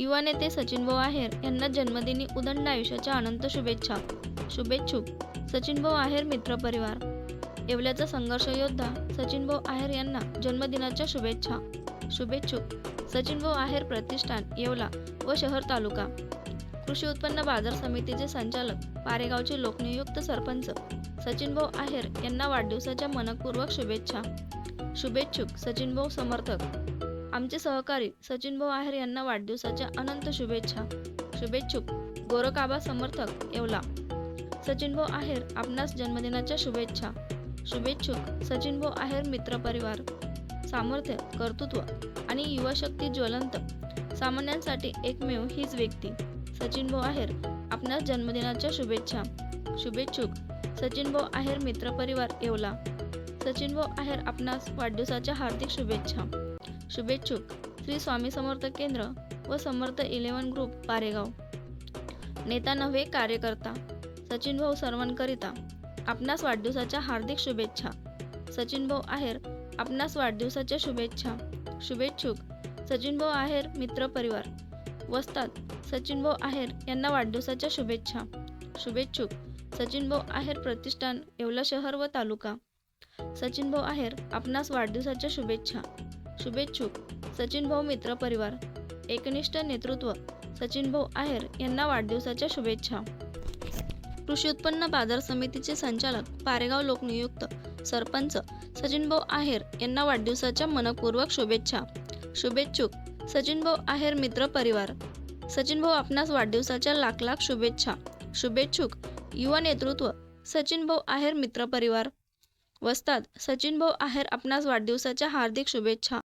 युवा नेते सचिनभाऊ आहेर यांना जन्मदिनी उदंड आयुष्याच्या अनंत शुभेच्छा. शुभेच्छुक सचिनभाऊ आहेर मित्रपरिवार येवल्याचा संघर्ष योद्धा सचिनभाऊ आहेर यांना जन्मदिनाच्या शुभेच्छा. शुभेच्छुक सचिनभाऊ आहेर प्रतिष्ठान येवला व शहर तालुका. कृषी उत्पन्न बाजार समितीचे संचालक पारेगावचे लोकनियुक्त सरपंच सचिनभाऊ आहेर यांना वाढदिवसाच्या मनपूर्वक शुभेच्छा. शुभेच्छुक सचिनभाऊ समर्थक. आमचे सहकारी सचिनभाऊ आहेर यांना वाढदिवसाच्या अनंत शुभेच्छा. शुभेच्छुक. गोरखाबा समर्थक येवला. सचिनभाऊ आहेर आपणास जन्मदिनाच्या शुभेच्छा. शुभेच्छुक सचिनभाऊ आहेर मित्रपरिवार सामर्थ्य कर्तृत्व आणि युवाशक्ती ज्वलंत. सामान्यांसाठी एकमेव हीच व्यक्ती. सचिनभाऊ आहेर आपणास जन्मदिनाच्या शुभेच्छा. शुभेच्छुक. सचिनभाऊ आहेर मित्रपरिवार येवला. सचिनभाऊ आहेर आपणास वाढदिवसाच्या हार्दिक शुभेच्छा. शुभेच्छुक. श्री स्वामी समर्थ केंद्र व समर्थ इलेव्हन ग्रुप पारेगाव. नेता नव्हे कार्यकर्ता सचिनभाऊ सर्वांकरिता आपणास वाढदिवसाच्या हार्दिक शुभेच्छा. सचिनभाऊ आहेर आपणास वाढदिवसाच्या शुभेच्छा. शुभेच्छुक. सचिनभाऊ आहेर मित्र परिवार. वस्तात सचिनभाऊ आहेर यांना वाढदिवसाच्या शुभेच्छा. शुभेच्छुक. सचिनभाऊ आहेर प्रतिष्ठान येवला शहर व तालुका. सचिनभाऊ आहेर आपणास वाढदिवसाच्या शुभेच्छा. शुभेच्छुक सचिनभाऊ मित्र परिवार एकनिष्ठ नेतृत्व सचिनभाऊ आहेर यांना वाढदिवसाच्या शुभेच्छा. कृषी उत्पन्न बाजार समितीचे संचालक पारेगाव लोकनियुक्त सरपंच सचिनभाऊ आहेर यांना वाढदिवसाच्या मनपूर्वक शुभेच्छा. शुभेच्छुक सचिनभाऊ आहेर मित्र परिवार सचिनभाऊ आपणास वाढदिवसाच्या लाख लाख शुभेच्छा. शुभेच्छुक युवा नेतृत्व सचिनभाऊ आहेर मित्र परिवार. वस्ताद सचिनभाऊ आहेर आपणास वाढदिवसाच्या हार्दिक शुभेच्छा.